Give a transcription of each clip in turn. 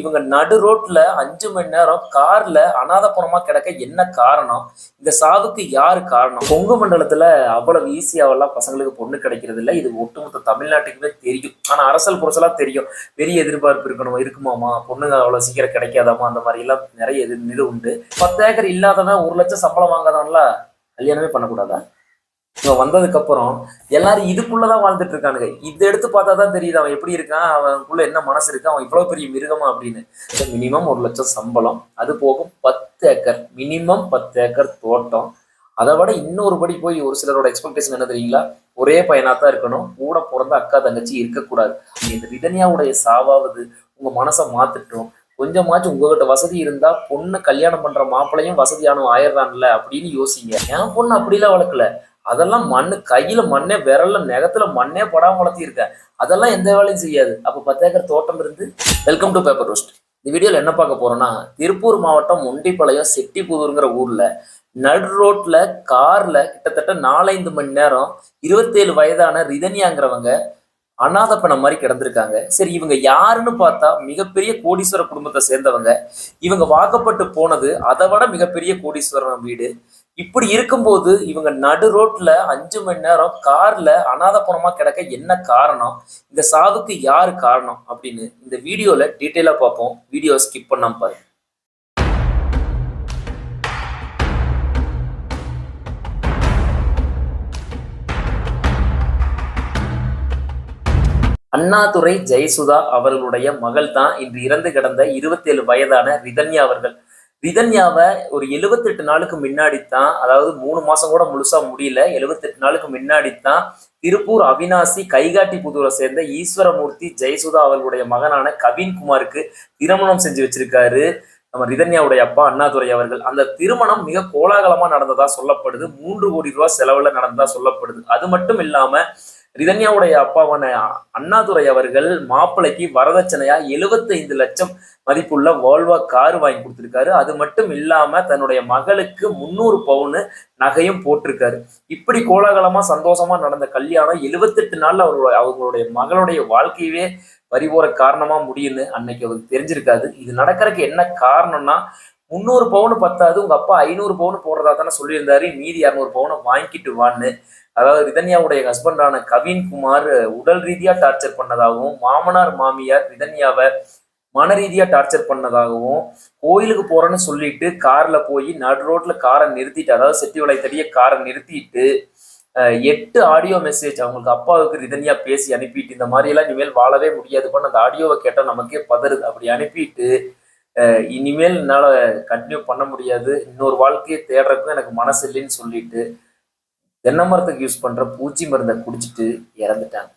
இவங்க நடு ரோட்ல அஞ்சு மணி நேரம் கார்ல அனாதபுரமா கிடக்க என்ன காரணம்? இந்த சாவுக்கு யாரு காரணம்? கொங்கு மண்டலத்துல அவ்வளவு ஈஸியாவெல்லாம் பசங்களுக்கு பொண்ணு கிடைக்கிறது இல்லை. இது ஒட்டுமொத்த தமிழ்நாட்டுக்குமே தெரியும். ஆனா அரசல் புரசலா தெரியும். பெரிய எதிர்பார்ப்பு இருக்கணும்? இருக்குமாமா? பொண்ணுங்க அவ்வளவு சீக்கிரம் கிடைக்காதாமா? அந்த மாதிரி எல்லாம் நிறைய இது இது உண்டு. பத்து ஏக்கர் இல்லாதவன் ஒரு லட்சம் சம்பளம் வாங்காதவன்ல கல்யாணமே பண்ணக்கூடாதா? இவன் வந்ததுக்கப்புறம் எல்லாரும் இதுக்குள்ளதான் வாழ்ந்துட்டு இருக்கானுங்க. இதை எடுத்து பார்த்தா தான் தெரியுது அவன் எப்படி இருக்கான் அவனுக்குள்ள என்ன மனசு இருக்கு அவன் இவ்வளவு பெரிய மிருகமா அப்படின்னு. மினிமம் ஒரு லட்சம் சம்பளம் அது போகும் பத்து ஏக்கர். மினிமம் பத்து ஏக்கர் தோட்டம். அதை விட இன்னொரு படி போய் ஒரு சிலரோட எக்ஸ்பெக்டேஷன் என்ன தெரியுங்களா? ஒரே பையனா தான் இருக்கணும். கூட பிறந்த அக்கா தங்கச்சி இருக்கக்கூடாது. இந்த ரிதன்யாவுடைய சாவாவது உங்க மனசை மாத்துட்டோம். கொஞ்சமாச்சும் உங்ககிட்ட வசதி இருந்தா பொண்ணு கல்யாணம் பண்ற மாப்பிள்ளையும் வசதியானவன் ஆயிடுறான்ல அப்படின்னு யோசிங்க. என் பொண்ணு அப்படிலாம் வளர்க்கல. அதெல்லாம் மண் கையில மண்ணே விரல்ல நெகத்துல மண்ணே படாம வளர்த்திருக்க. அதெல்லாம் எந்த வேலையும் செய்யாது. அப்ப பத்து ஏக்கர் தோட்டம் இருந்து வெல்கம் டு பேப்பர் ரோஸ்ட் இந்த வீடியோவில் என்ன பார்க்க போறோம்னா திருப்பூர் மாவட்டம் ஒண்டிப்பாளையம் செட்டிப்புதூருங்கிற ஊர்ல நடு ரோட்ல கார்ல கிட்டத்தட்ட நாலஞ்சு மணி நேரம் இருபத்தேழு வயதான ரிதன்யாங்கிறவங்க அனாதப்பணம் பணம் மாதிரி கிடந்திருக்காங்க. சரி இவங்க யாருன்னு பார்த்தா மிகப்பெரிய கோடீஸ்வர குடும்பத்தை சேர்ந்தவங்க. இவங்க வாக்கப்பட்டு போனது அதை விட மிகப்பெரிய கோடீஸ்வரன் வீடு. இப்படி இருக்கும்போது இவங்க நடு ரோட்ல அஞ்சு மணி நேரம் கார்ல அனாத பணமா கிடக்க என்ன காரணம்? இந்த சாவுக்கு யாரு காரணம்? அப்படின்னு இந்த வீடியோல டீட்டெயிலா பார்ப்போம். வீடியோ ஸ்கிப் பண்ணாம பாருங்க. அண்ணாதுரை ஜெயசுதா அவர்களுடைய மகள் தான் இன்று இறந்து கிடந்த இருபத்தேழு வயதான ரிதன்யா அவர்கள். விதன்யாவை ஒரு எழுபத்தெட்டு நாளுக்கு முன்னாடி தான் அதாவது மூணு மாசம் கூட முழுசா முடியல எழுபத்தெட்டு நாளுக்கு முன்னாடி தான் திருப்பூர் அவினாசி கைகாட்டி புதூரை சேர்ந்த ஈஸ்வரமூர்த்தி ஜெயசுதா அவர்களுடைய மகனான கவின்குமாருக்கு திருமணம் செஞ்சு வச்சிருக்காரு. நம்ம ரிதன்யாவுடைய அப்பா அண்ணாதுரை அவர்கள். அந்த திருமணம் மிக கோலாகலமா நடந்ததா சொல்லப்படுது. மூன்று கோடி ரூபாய் செலவுல நடந்ததா சொல்லப்படுது. அது மட்டும் இல்லாம ரிதன்யாவுடைய அப்பாவான அண்ணாதுரை அவர்கள் மாப்பிள்ளைக்கு வரதட்சணையா 75 லட்சம் மதிப்புள்ள வால்வா கார் வாங்கி கொடுத்துருக்காரு. அது மட்டும் இல்லாம தன்னுடைய மகளுக்கு முந்நூறு பவுனு நகையும் போட்டிருக்காரு. இப்படி கோலாகலமா சந்தோஷமா நடந்த கல்யாணம் 78 நாள்ல அவர்களுடைய அவங்களுடைய மகளுடைய வாழ்க்கையவே பறிபோற காரணமா முடியும்னு அன்னைக்கு அவருக்கு தெரிஞ்சிருக்காது. இது நடக்கிறதுக்கு என்ன காரணம்னா முந்நூறு பவுன் பத்தாது உங்க அப்பா ஐநூறு பவுன் போடுறதா தானே சொல்லியிருந்தாரு மீதி இரநூறு பவுனை வாங்கிட்டு வான்னு. அதாவது ரிதன்யாவுடைய ஹஸ்பண்டான கவின் குமார் உடல் ரீதியா டார்ச்சர் பண்ணதாகவும் மாமனார் மாமியார் ரிதன்யாவை மன ரீதியா டார்ச்சர் பண்ணதாகவும் கோயிலுக்கு போறேன்னு சொல்லிட்டு கார்ல போய் நடு ரோட்ல காரை நிறுத்திட்டு அதாவது செட்டி வலை தெரிய காரை நிறுத்திட்டு எட்டு ஆடியோ மெசேஜ் அவங்களுக்கு அப்பாவுக்கு ரிதன்யா பேசி அனுப்பிட்டு இந்த மாதிரி எல்லாம் இனிமேல் வாழவே முடியாது. பண்ண அந்த ஆடியோவை கேட்டால் நமக்கே பதறுது அப்படி அனுப்பிட்டு இனிமேல் என்னால் கண்டினியூ பண்ண முடியாது. இன்னொரு வாழ்க்கையை தேடுறதுக்கும் எனக்கு மனசு இல்லைன்னு சொல்லிட்டு தென்னை மரத்துக்கு யூஸ் பண்ற பூச்சி மருந்தை குடிச்சிட்டு இறந்துட்டாங்க.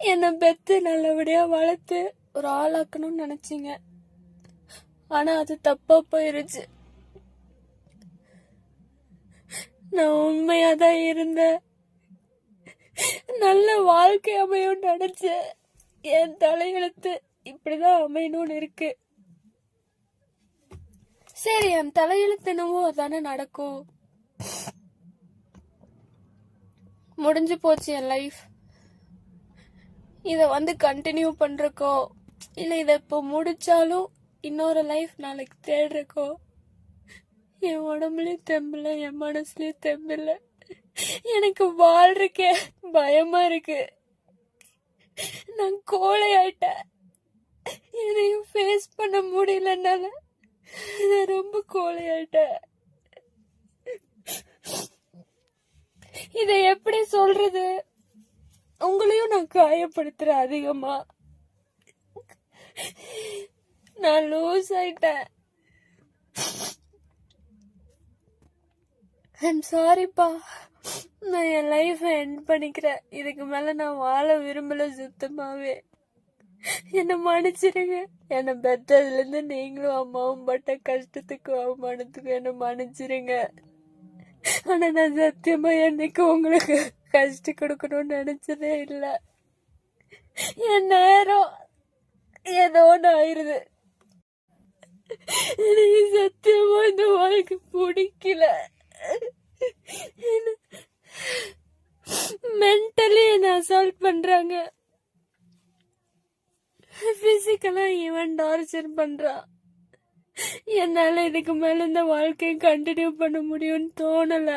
என்னை பெத்து நல்லபடியா வளர்த்து ஒரு ஆளாக்கணும்னு நினைச்சீங்க. ஆனா அது தப்பா போயிருச்சு. நான் உண்மையா தான் இருந்தேன். நல்ல வாழ்க்கை அமையும் நினைச்சேன். என் தலையெழுத்து இப்படிதான் அமையணும்னு இருக்கு. சரி என் தலையெழுத்து என்னவோ அதானே நடக்கும். முடிஞ்சு போச்சு என் லைஃப் இதை வந்து கண்டினியூ பண்றக்கோ இல்லை இதை இப்போ முடிச்சாலும் இன்னொரு லைஃப் நாளைக்கு தேடுறக்கோ என் உடம்புலயும் தெம்பில்ல என் மனசுலயும் தெம்பில்ல எனக்கு வாழ்றக்கே பயமா இருக்கு. நான் கோழை ஆயிட்டேன் ஃபேஸ் பண்ண முடியலனால நான் ரொம்ப கோழை ஆயிட்டேன் இதை எப்படி சொல்றது உங்களையும் நான் காயப்படுத்துறேன் அதிகமா. நான் லூஸ் ஆயிட்டேன். ஐம் சாரிப்பா நான் என் லைஃப்பை எண்ட் பண்ணிக்கிறேன். இதுக்கு மேல நான் வாழ விரும்பல சுத்தமாவே. என்னை மன்னிச்சிருங்க. என்னை பெத்ததுல இருந்து நீங்களும் அம்மாவும் பட்ட கஷ்டத்துக்கு அவமானத்துக்கு என்னை மன்னிச்சிருங்க. ஆனா நான் சத்தியமா என்னைக்கு உங்களுக்கு கஷ்டம் கொடுக்கணும்னு நினைச்சதே இல்லை. என் நேரம் ஏதோ ஒன்று ஆயிருது. எனக்கு சத்தியமா இந்த வாழ்க்கை பிடிக்கல. மென்டலி என்ன அசால்ட் பண்றாங்க. பிசிக்கலா இவன் டார்ச்சர் பண்றான் என்னால இதுக்கு மேல இந்த வாழ்க்கையை கண்டினியூ பண்ண முடியும்னு தோணல.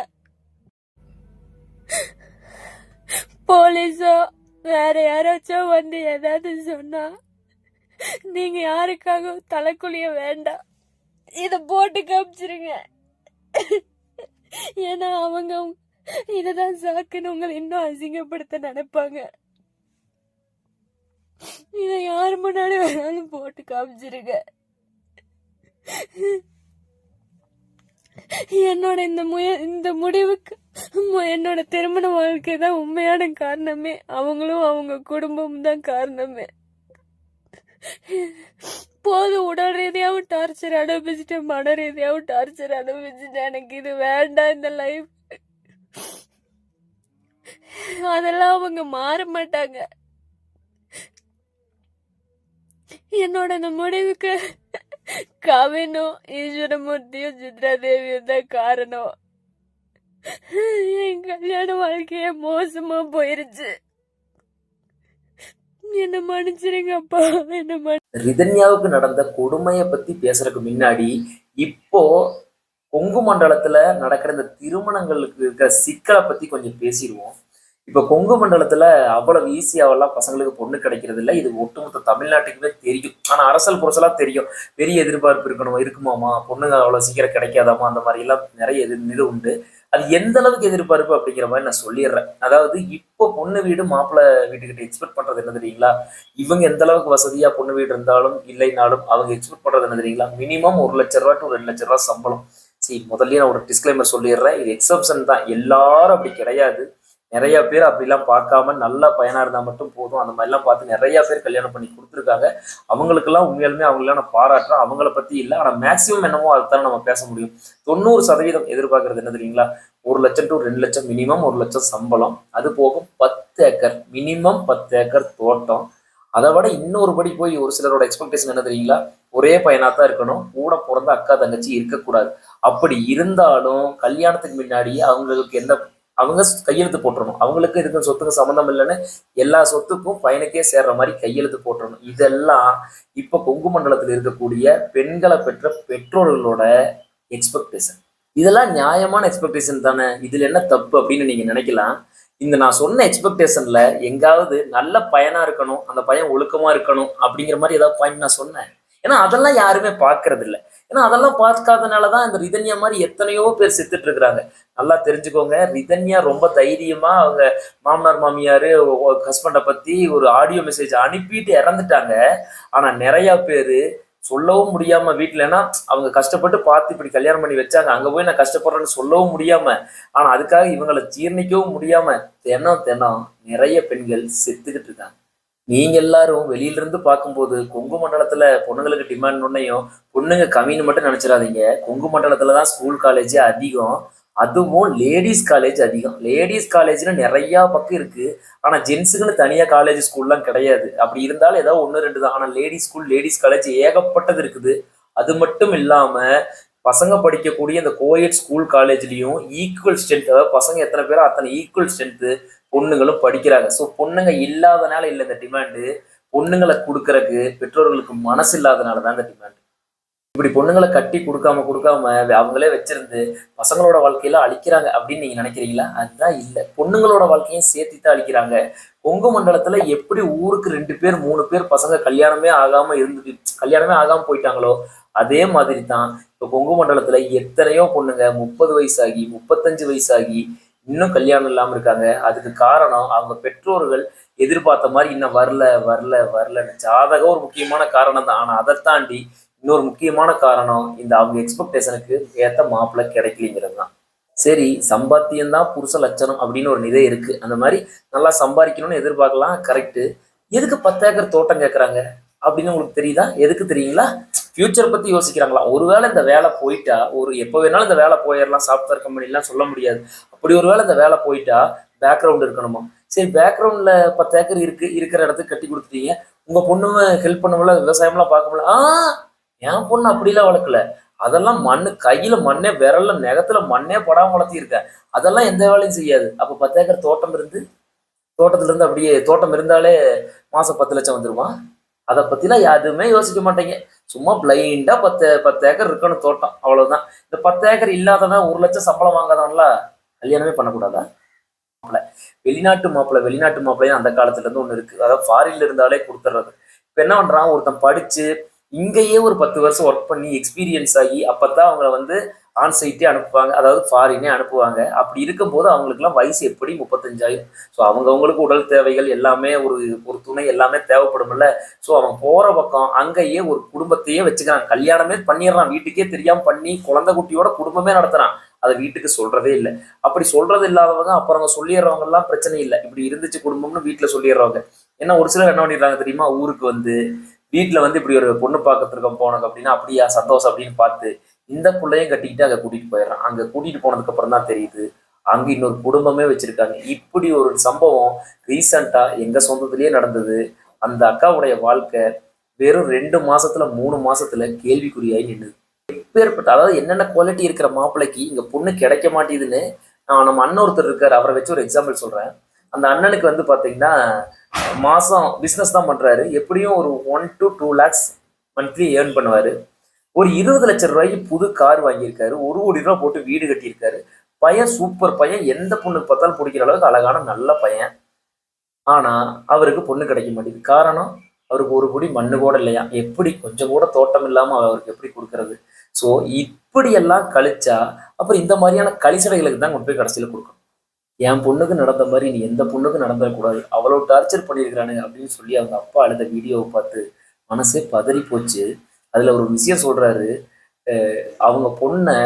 போலீஸோ வேற யாராச்சும் வந்து ஏதாவது சொன்னா நீங்க யாருக்காக தலைக்குழிய வேண்டாம். இத போட்டு காமிச்சிருங்க. ஏன்னா அவங்க இததான் சாக்குன்னு உங்களை இன்னும் அசிங்கப்படுத்த நினைப்பாங்க. இதை யார் முன்னாடி வேணாலும் போட்டு காமிச்சிருங்க. என்னோட இந்த முய இந்த முடிவுக்கு என்னோட திருமண வாழ்க்கை தான் உண்மையான காரணமே. அவங்களும் அவங்க குடும்பமும் தான் காரணமே. போதும் உடல் ரீதியாகவும் டார்ச்சர் அனுபவிச்சுட்டேன் மன ரீதியாகவும் டார்ச்சர் அனுபவிச்சுட்டேன் எனக்கு இது வேண்டாம் இந்த லைஃப் அதெல்லாம் அவங்க மாற மாட்டாங்க. என்னோட இந்த முடிவுக்கு கவினும் ஈஸ்வரமூர்த்தியும் சித்ரா தான் காரணம் என் கல்யாண வாழ்க்கைய மோசமா போயிருச்சு என்ன மன்னிச்சிருங்கப்பா என்ன ரிதன்யாவுக்கு நடந்த கொடுமையை பத்தி பேசுறதுக்கு முன்னாடி இப்போ கொங்கு மண்டலத்துல நடக்கிற இந்த திருமணங்களுக்கு இருக்கிற சிக்கலை பத்தி கொஞ்சம் பேசிடுவோம். இப்போ கொங்கு மண்டலத்துல அவ்வளவு ஈஸியாவெல்லாம் பசங்களுக்கு பொண்ணு கிடைக்கிறது இல்லை. இது ஒட்டுமொத்த தமிழ்நாட்டுக்குமே தெரியும். ஆனா அரசல் புரசலா தெரியும். பெரிய எதிர்பார்ப்பு இருக்கணும்? இருக்குமாமா? பொண்ணுங்க அவ்வளவு சீக்கிரம் கிடைக்காதாமா? அந்த மாதிரி எல்லாம் நிறைய எதிர் இது உண்டு. அது எந்த அளவுக்கு எதிர்பார்ப்பு அப்படிங்கிற மாதிரி நான் சொல்லிடுறேன். அதாவது இப்போ பொண்ணு வீடு மாப்பிள்ளை வீட்டுக்கிட்ட எக்ஸ்பெக்ட் பண்றது என்ன தெரியுங்களா? இவங்க எந்த அளவுக்கு வசதியா பொண்ணு வீடு இருந்தாலும் இல்லைனாலும் அவங்க எக்ஸ்பெக்ட் பண்றது என்ன தெரியுங்களா? மினிமம் ஒரு லட்ச ரூபா டு ரெண்டு லட்ச ரூபா சம்பளம். சரி முதல்லயே நான் ஒரு டிஸ்க்ளைமர் சொல்லிடுறேன். இது எக்ஸப்ஷன் தான். எல்லாரும் அப்படி கிடையாது. நிறைய பேர் அப்படிலாம் பார்க்காம நல்ல பையனா இருந்தா மட்டும் போதும். அந்த மாதிரிலாம் பார்த்து நிறைய பேர் கல்யாணம் பண்ணி கொடுத்துருக்காங்க. அவங்களுக்கெல்லாம் உண்மையாலுமே அவங்களெல்லாம் நான் பாராட்டுறேன். அவங்கள பத்தி இல்லை. ஆனால் மேக்ஸிமம் என்னமோ அதுதான் நம்ம பேச முடியும். தொண்ணூறு சதவீதம் எதிர்பார்க்கறது என்ன தெரியுங்களா? ஒரு லட்சம் டு ரெண்டு லட்சம் மினிமம் ஒரு லட்சம் சம்பளம். அது போக பத்து ஏக்கர். மினிமம் பத்து ஏக்கர் தோட்டம். அதை விட இன்னொரு படி போய் ஒரு சிலரோட எக்ஸ்பெக்டேஷன் என்ன தெரியுங்களா? ஒரே பையனா தான் இருக்கணும். கூட பிறந்த அக்கா தங்கச்சி இருக்கக்கூடாது. அப்படி இருந்தாலும் கல்யாணத்துக்கு முன்னாடி அவங்களுக்கு என்ன அவங்க கையெழுத்து போட்டுறணும். அவங்களுக்கு இதுக்கும் சொத்துக்கு சம்மந்தம் இல்லைன்னு எல்லா சொத்துக்கும் பையனுக்கே சேர்ற மாதிரி கையெழுத்து போட்டுறணும். இதெல்லாம் இப்போ கொங்கு மண்டலத்தில் இருக்கக்கூடிய பெண்களை பெற்ற பெற்றோர்களோட எக்ஸ்பெக்டேஷன் இதெல்லாம் நியாயமான எக்ஸ்பெக்டேஷன் தானே? இதில் என்ன தப்பு அப்படின்னு நீங்கள் நினைக்கலாம். இந்த நான் சொன்ன எக்ஸ்பெக்டேஷனில் எங்காவது நல்ல பயனாக இருக்கணும் அந்த பையன் ஒழுக்கமாக இருக்கணும் அப்படிங்கிற மாதிரி ஏதாவது பாயிண்ட் நான் சொன்னேன். ஏன்னா அதெல்லாம் யாருமே பார்க்கறதில்ல. ஏன்னா அதெல்லாம் பார்க்காதனாலதான் இந்த ரிதன்யா மாதிரி எத்தனையோ பேர் செத்துட்டு இருக்கிறாங்க நல்லா தெரிஞ்சுக்கோங்க. ரிதன்யா ரொம்ப தைரியமா அவங்க மாமனார் மாமியார் ஹஸ்பண்டை பத்தி ஒரு ஆடியோ மெசேஜ் அனுப்பிட்டு இறந்துட்டாங்க. ஆனா நிறைய பேர் சொல்லவும் முடியாம வீட்டுல ஏன்னா அவங்க கஷ்டப்பட்டு பார்த்து இப்படி கல்யாணம் பண்ணி வச்சாங்க. அங்க போய் நான் கஷ்டப்படுறேன்னு சொல்லவும் முடியாம ஆனா அதுக்காக இவங்களை ஜீர்ணிக்கவும் முடியாம தினம் தினம் நிறைய பெண்கள் செத்துக்கிட்டு இருக்காங்க. நீங்க எல்லாரும் வெளியில இருந்து பார்க்கும்போது கொங்கு மண்டலத்துல பொண்ணுங்களுக்கு டிமாண்ட் ஒன்னையும் பொண்ணுங்க கம்மின்னு மட்டும் நினைச்சிடாதீங்க. கொங்கு மண்டலத்துல தான் ஸ்கூல் காலேஜ் அதிகம். அதுவும் லேடிஸ் காலேஜ் அதிகம். லேடிஸ் காலேஜ்னு நிறைய பக்கம் இருக்கு. ஆனா ஜென்ஸுக்குன்னு தனியா காலேஜ் ஸ்கூல்லாம் கிடையாது. அப்படி இருந்தாலும் ஏதோ ஒன்று ரெண்டு தான். ஆனா லேடிஸ் ஸ்கூல் லேடிஸ் காலேஜ் ஏகப்பட்டது இருக்குது. அது மட்டும் இல்லாம பசங்க படிக்கக்கூடிய இந்த கோயட் ஸ்கூல் காலேஜ்லயும் ஈக்குவல் ஸ்ட்ரென்த் அதாவது பசங்க எத்தனை பேரோ அத்தனை ஈக்குவல் ஸ்ட்ரென்த்து பொண்ணுங்களும் படிக்கிறாங்க. ஸோ பொண்ணுங்க இல்லாதனால இல்லை இந்த டிமாண்டு பொண்ணுங்களை கொடுக்கறக்கு பெற்றோர்களுக்கு மனசு இல்லாதனால தான் இந்த டிமாண்ட் இப்படி பொண்ணுங்களை கட்டி கொடுக்காம கொடுக்காம அவங்களே வச்சிருந்து பசங்களோட வாழ்க்கையில அழிக்கிறாங்க அப்படின்னு நீங்க நினைக்கிறீங்களா? அதுதான் இல்லை. பொண்ணுங்களோட வாழ்க்கையும் சேர்த்து தான் அழிக்கிறாங்க. கொங்கு மண்டலத்துல எப்படி ஊருக்கு ரெண்டு பேர் மூணு பேர் பசங்க கல்யாணமே ஆகாம இருந்து கல்யாணமே ஆகாம போயிட்டாங்களோ அதே மாதிரி தான் இப்போ கொங்கு மண்டலத்துல எத்தனையோ பொண்ணுங்க முப்பது வயசாகி முப்பத்தஞ்சு வயசாகி இன்னும் கல்யாணம் இல்லாமல் இருக்காங்க. அதுக்கு காரணம் அவங்க பெற்றோர்கள் எதிர்பார்த்த மாதிரி இன்னும் வரல வரல வரலன்னு ஜாதகம் ஒரு முக்கியமான காரணம் தான் ஆனால் அதை தாண்டி இன்னொரு முக்கியமான காரணம் இந்த அவங்க எக்ஸ்பெக்டேஷனுக்கு ஏற்ற மாப்பிள்ளை கிடைக்கலிங்கிறது தான் சரி சம்பாத்தியம்தான் புருஷ லட்சணம் அப்படின்னு ஒரு நிதை இருக்கு. அந்த மாதிரி நல்லா சம்பாதிக்கணும்னு எதிர்பார்க்கலாம் கரெக்டு எதுக்கு பத்து ஏக்கர் தோட்டம் கேட்குறாங்க அப்படின்னு உங்களுக்கு தெரியுதா? எதுக்கு தெரியுங்களா? ஃபியூச்சர் பற்றி யோசிக்கிறாங்களா? ஒருவேளை இந்த வேலை போயிட்டா ஒரு எப்போ வேணாலும் இந்த வேலை போயிடலாம் சாஃப்ட்வேர் கம்பெனிலாம் சொல்ல முடியாது. அப்படி ஒருவேளை இந்த வேலை போயிட்டா பேக்ரவுண்ட் இருக்கணுமா? சரி பேக்ரவுண்டில் பத்து ஏக்கர் இருக்கு இருக்கிற இடத்துக்கு கட்டி கொடுத்துட்டீங்க. உங்க பொண்ணு ஹெல்ப் பண்ணமுல விவசாயம்லாம் பார்க்க முடியல ஆ என் பொண்ணு அப்படிலாம் வளர்க்கல. அதெல்லாம் மண்ணு கையில மண்ணே விரல்ல நெகத்துல மண்ணே படாம வளர்த்திருக்கேன் அதெல்லாம் எந்த வேலையும் செய்யாது. அப்ப பத்து ஏக்கர் தோட்டம் இருந்து தோட்டத்துல இருந்து அப்படியே தோட்டம் இருந்தாலே மாசம் பத்து லட்சம் வந்துடுவான் அதை பத்திலாம் யாருமே யோசிக்க மாட்டேங்க. சும்மா பிளைண்டா பத்து பத்து ஏக்கர் இருக்கணும் தோட்டம் அவ்வளவுதான். இந்த பத்து ஏக்கர் இல்லாதவன் ஒரு லட்சம் சம்பளம் வாங்காதவன்லாம் கல்யாணமே பண்ணக்கூடாதா? மாப்பிள்ளை வெளிநாட்டு மாப்பிள்ளை வெளிநாட்டு மாப்பிள்ளையும் அந்த காலத்துலேருந்து ஒன்று இருக்குது அதாவது ஃபாரின்ல இருந்தாலே கொடுத்துட்றது இப்போ என்ன பண்ணுறான் ஒருத்தன் படித்து இங்கேயே ஒரு பத்து வருஷம் ஒர்க் பண்ணி எக்ஸ்பீரியன்ஸ் ஆகி அப்போ தான் அவங்கள வந்து ஆன்சைட்டே அனுப்புவாங்க. அதாவது ஃபாரினே அனுப்புவாங்க. அப்படி இருக்கும்போது அவங்களுக்குலாம் வயசு எப்படி? முப்பத்தஞ்சாயிரம். ஸோ அவங்கவுங்களுக்கு உடல் தேவைகள் எல்லாமே ஒரு ஒரு துணை எல்லாமே தேவைப்படும்ல. ஸோ அவன் போகிற பக்கம் அங்கேயே ஒரு குடும்பத்தையே வச்சுக்கிறான். கல்யாணமே பண்ணிடுறான். வீட்டுக்கே தெரியாமல் பண்ணி குழந்தை குட்டியோட குடும்பமே நடத்துகிறான் அதை வீட்டுக்கு சொல்றதே இல்லை. அப்படி சொல்றது இல்லாதவங்க அப்புறம் அவங்க சொல்லிடுறவங்க எல்லாம் பிரச்சனை இல்லை. இப்படி இருந்துச்சு குடும்பம்னு வீட்டுல சொல்லிடுறவங்க. ஏன்னா ஒரு சிலர் என்ன பண்ணிடுறாங்க தெரியுமா? ஊருக்கு வந்து வீட்டுல வந்து இப்படி ஒரு பொண்ணு பார்க்கறதுக்கு போனது அப்படின்னா அப்படியா? சந்தோஷம் அப்படின்னு பார்த்து இந்த பிள்ளையும் கட்டிக்கிட்டு அங்க கூட்டிட்டு போயிடுறான். அங்க கூட்டிட்டு போனதுக்கு அப்புறம் தான் தெரியுது அங்க இன்னொரு குடும்பமே வச்சிருக்காங்க. இப்படி ஒரு சம்பவம் ரீசண்டா எங்க சொந்தத்திலேயே நடந்தது. அந்த அக்காவுடைய வாழ்க்கை வெறும் ரெண்டு மாசத்துல மூணு மாசத்துல கேள்விக்குறியாகி நின்றுது எப்பேற்பட்ட அதாவது என்னென்ன குவாலிட்டி இருக்கிற மாப்பிள்ளைக்கு இங்கே பொண்ணு கிடைக்க மாட்டேதுன்னு நான் நம்ம அண்ணன் ஒருத்தர் இருக்கார் அவரை வச்சு ஒரு எக்ஸாம்பிள் சொல்கிறேன் அந்த அண்ணனுக்கு வந்து பார்த்தீங்கன்னா மாதம் பிஸ்னஸ் தான் பண்ணுறாரு எப்படியும் ஒரு one to two lakhs monthly earn பண்ணுவார். ஒரு இருபது லட்சம் ரூபாய்க்கு புது கார் வாங்கியிருக்காரு. ஒரு கோடி ரூபா போட்டு வீடு கட்டியிருக்காரு. பையன் சூப்பர் பையன் எந்த பொண்ணுக்கு பார்த்தாலும் பிடிக்கிற அளவுக்கு அழகான நல்ல பையன். ஆனால் அவருக்கு பொண்ணு கிடைக்க மாட்டேங்குது. காரணம் அவருக்கு ஒரு குடி மண்ணு கூட இல்லையா? எப்படி? கொஞ்சம் கூட தோட்டம் இல்லாமல் அவருக்கு எப்படி கொடுக்கறது? ஸோ இப்படியெல்லாம் கழிச்சா அப்புறம் இந்த மாதிரியான கழிச்சடைகளுக்கு தான் கொண்டு போய் கடைசியில் கொடுக்கணும். என் பொண்ணுக்கு நடந்த மாதிரி நீ எந்த பொண்ணுக்கு நடந்துடக்கூடாது. அவ்வளோ டார்ச்சர் பண்ணியிருக்கிறானுங்க அப்படின்னு சொல்லி அவங்க அப்பா அழுத வீடியோவை பார்த்து மனசே பதறி போச்சு. அதில் ஒரு விஷயம் சொல்கிறாரு அவங்க பொண்ணை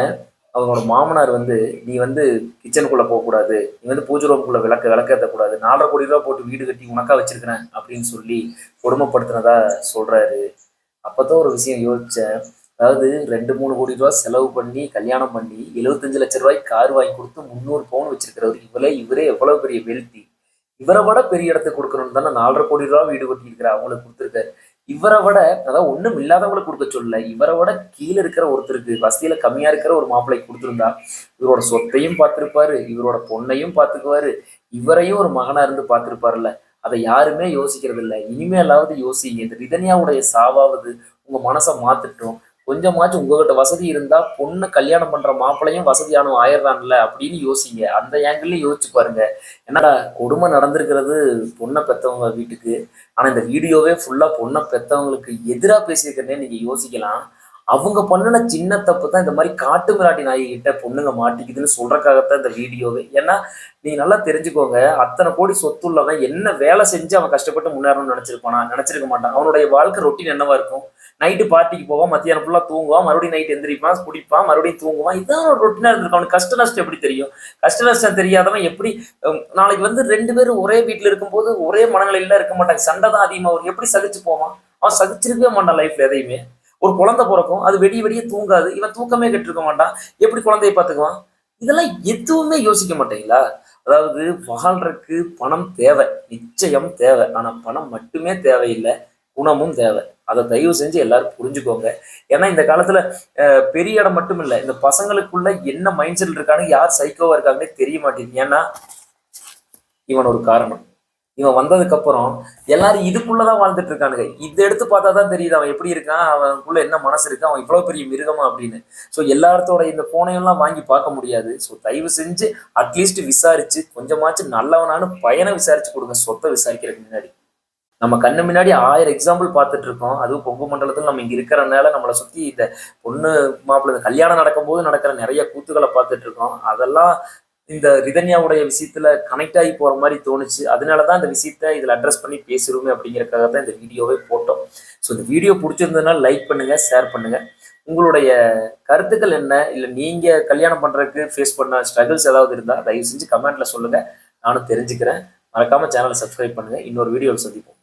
அவங்களோட மாமனார் வந்து நீ வந்து கிச்சனுக்குள்ளே போகக்கூடாது. நீ வந்து பூஜை ரூமுக்குள்ள விளக்க விளக்கேற்றக்கூடாது நாலரை கோடி ரூபா போட்டு வீடு கட்டி உனக்கா வச்சிருக்கிறேன். அப்படின்னு சொல்லி கொடுமைப்படுத்தினதா அப்போ தான் ஒரு விஷயம் யோசித்தேன் அதாவது ரெண்டு மூணு கோடி ரூபா செலவு பண்ணி கல்யாணம் பண்ணி எழுபத்தஞ்சு லட்ச ரூபாய் கார் வாங்கி கொடுத்து முந்நூறு பவுன் வச்சிருக்கிறவர். இவரே இவரே எவ்வளவு பெரிய வெல்த்தி இவரை விட பெரிய இடத்துக்கு கொடுக்கணும்னு தானே நாலரை கோடி ரூபா வீடு கட்டி அவங்களுக்கு கொடுத்துருக்காரு. இவரை விட அதாவது ஒண்ணும் இல்லாதவங்களுக்கு கொடுக்க சொல்லல. இவரை விட கீழே இருக்கிற ஒருத்தருக்கு வசதியில கம்மியா இருக்கிற ஒரு மாப்பிள்ளைக்கு கொடுத்துருந்தா இவரோட சொத்தையும் பார்த்துருப்பாரு இவரோட பொண்ணையும் பார்த்துக்குவாரு. இவரையும் ஒரு மகனா இருந்து பார்த்துருப்பாருல்ல. அதை யாருமே யோசிக்கிறது இல்லை இனிமேலாவது யோசிங்க. இந்த ரிதன்யாவுடைய சாவாவது உங்க மனசை மாத்துட்டோம். கொஞ்சமாச்சும் உங்ககிட்ட வசதி இருந்தா பொண்ணு கல்யாணம் பண்ற மாப்பிள்ளையும் வசதியானவன் ஆயிடுறான்ல அப்படின்னு யோசிங்க. அந்த ஏங்கிள்லயும் யோசிச்சு பாருங்க. என்னடா கொடுமை நடந்திருக்கிறது பொண்ணை பெத்தவங்க வீட்டுக்கு. ஆனா இந்த வீடியோவே ஃபுல்லா பொண்ணை பெத்தவங்களுக்கு எதிராக பேசியிருக்கிறதே நீங்க யோசிக்கலாம். அவங்க பண்ணின சின்ன தப்பு தான் இந்த மாதிரி காட்டு மிராட்டி நாய் கிட்ட பொண்ணுங்க மாட்டிக்குதுன்னு சொல்றதுக்காகத்தான் இந்த வீடியோவே. ஏன்னா நீங்க நல்லா தெரிஞ்சுக்கோங்க அத்தனை கோடி சொத்து உள்ளவன் என்ன வேலை செஞ்சு அவன் கஷ்டப்பட்டு முன்னேறணும்னு நினைச்சிருப்பானா? நினைச்சிருக்க மாட்டான். அவனுடைய வாழ்க்கை ரொட்டீன் என்னவா இருக்கும்? நைட்டு பார்ட்டிக்கு போவான் மத்தியானம் ஃபுல்லா தூங்குவான் மறுபடியும் நைட் எந்திரிப்பான் குடிப்பான் மறுபடியும் தூங்குவான். இதான் ஒரு ரொட்டீனா இருந்திருக்கும். அவனுக்கு கஷ்ட நஷ்டம் எப்படி தெரியும்? கஷ்ட நஷ்டம் தெரியாதவன் எப்படி நாளைக்கு வந்து ரெண்டு பேரும் ஒரே வீட்டில் இருக்கும்போது ஒரே மனநிலையில இருக்க மாட்டாங்க. சண்டை தான் அதிகமாக வரும். எப்படி சகிச்சு போவான்? அவன் சகிச்சிருக்கவே மாட்டான் லைஃப்ல எதையுமே. ஒரு குழந்தை பிறக்கும் அது வெடிய வெடிய தூங்காது இவன் தூக்கமே கெட்டிருக்க மாட்டான். எப்படி குழந்தைய பார்த்துக்குவான்? இதெல்லாம் எதுவுமே யோசிக்க மாட்டீங்களா? அதாவது வாழ்றதுக்கு பணம் தேவை நிச்சயம் தேவை. ஆனால் பணம் மட்டுமே தேவையில்லை குணமும் தேவை. அதை தயவு செஞ்சு எல்லாரும் புரிஞ்சுக்கோங்க. ஏன்னா இந்த காலத்துல பெரிய இடம் மட்டும் இல்லை இந்த பசங்களுக்குள்ள என்ன மைண்ட் செட் இருக்கானு யார் சைக்கோவா இருக்காங்கன்னே தெரிய மாட்டேங்குது. ஏன்னா இவன் ஒரு காரணம். இவன் வந்ததுக்கு அப்புறம் எல்லாரும் இதுக்குள்ளதான் வாழ்ந்துட்டு இருக்கானுங்க. இதை எடுத்து பார்த்தா தான் தெரியுது அவன் எப்படி இருக்கான் அவனுக்குள்ள என்ன மனசு இருக்கு அவன் இவ்வளவு பெரிய மிருகமா அப்படின்னு. ஸோ எல்லாத்தோட இந்த போனையெல்லாம் வாங்கி பார்க்க முடியாது. ஸோ தயவு செஞ்சு அட்லீஸ்ட் விசாரிச்சு கொஞ்சமாச்சும் நல்லவனானு பயனை விசாரிச்சு கொடுங்க சொத்தை விசாரிக்கிறதுக்கு முன்னாடி. நம்ம கண்ணு முன்னாடி ஆயிரம் எக்ஸாம்பிள் பார்த்துட்டு இருக்கோம். அதுவும் கொங்கு மண்டலத்தில் நம்ம இங்க இருக்கிறனால நம்மளை சுத்தி இந்த பொண்ணு மாப்பிள்ளை கல்யாணம் கல்யாணம் நடக்கும்போது நடக்கிற நிறைய கூத்துக்களை பார்த்துட்டு இருக்கோம். அதெல்லாம் இந்த ரிதன்யாவுடைய விஷயத்துல கனெக்ட் ஆகி போற மாதிரி தோணுச்சு. அதனாலதான் இந்த விஷயத்த இதுல அட்ரஸ் பண்ணி பேசுறோமே அப்படிங்கறதுக்காக தான் இந்த வீடியோவே போட்டோம். ஸோ இந்த வீடியோ பிடிச்சிருந்ததுனால லைக் பண்ணுங்க ஷேர் பண்ணுங்க. உங்களுடைய கருத்துக்கள் என்ன? இல்லை நீங்க கல்யாணம் பண்றதுக்கு ஃபேஸ் பண்ண ஸ்ட்ரகிள்ஸ் ஏதாவது இருந்தால் தயவு செஞ்சு கமெண்ட்ல சொல்லுங்க. நானும் தெரிஞ்சுக்கிறேன். மறக்காம சேனலை சப்ஸ்கிரைப் பண்ணுங்க. இன்னொரு வீடியோவில் சந்திப்போம்.